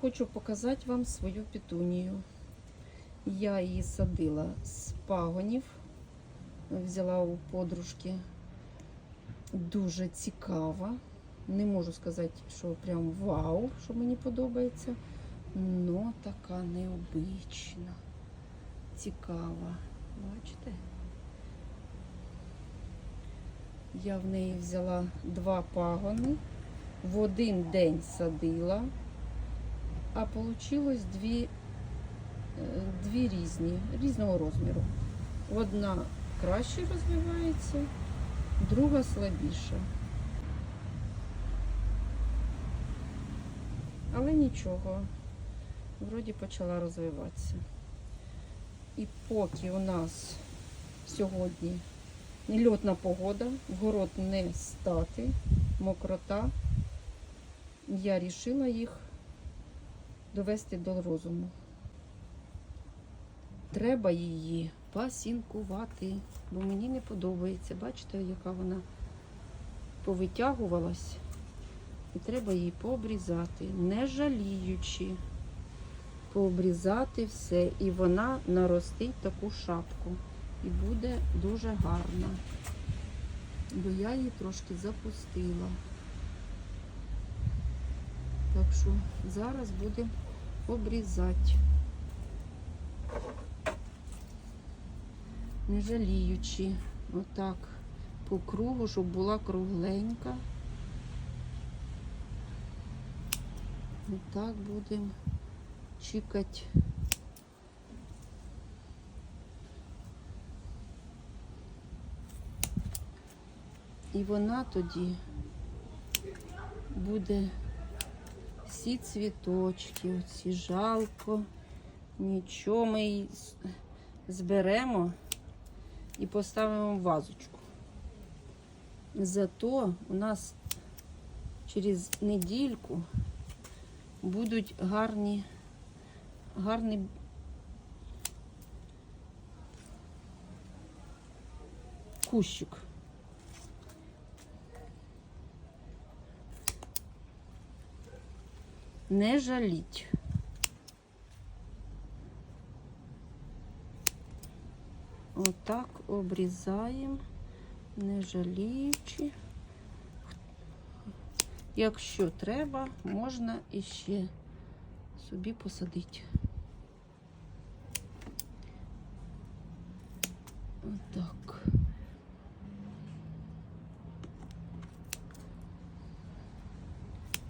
Хочу показати вам свою петунію. Я її садила з пагонів, взяла у подружки. Дуже цікава. Не можу сказати, що прям вау, що мені подобається. Но така необична, цікава. Бачите? Я в неї взяла два пагони, в один день садила, а вийшло дві, е, дві різні, різного розміру. Одна краще розвивається, друга слабіша. Але нічого, вроді почала розвиватися. І поки у нас сьогодні нельотна погода, в город не стати, мокрота, я вирішила їх довести до розуму. Треба її пасінкувати, бо мені не подобається. Бачите, яка вона повитягувалась. І треба її пообрізати, не жаліючи. Пообрізати все. І вона наростить таку шапку. І буде дуже гарна. Бо я її трошки запустила. Так що зараз будемо обрізати. Не жаліючи. Отак по кругу, щоб була кругленька. Отак будемо чикати. І вона тоді буде всі цвіточки, оці жалко, нічого ми її зберемо і поставимо в вазочку. Зато у нас через недільку будуть гарні, гарний кущик. Не жаліть. Отак обрізаємо, не жаліючи. Якщо треба, можна іще собі посадити. Отак.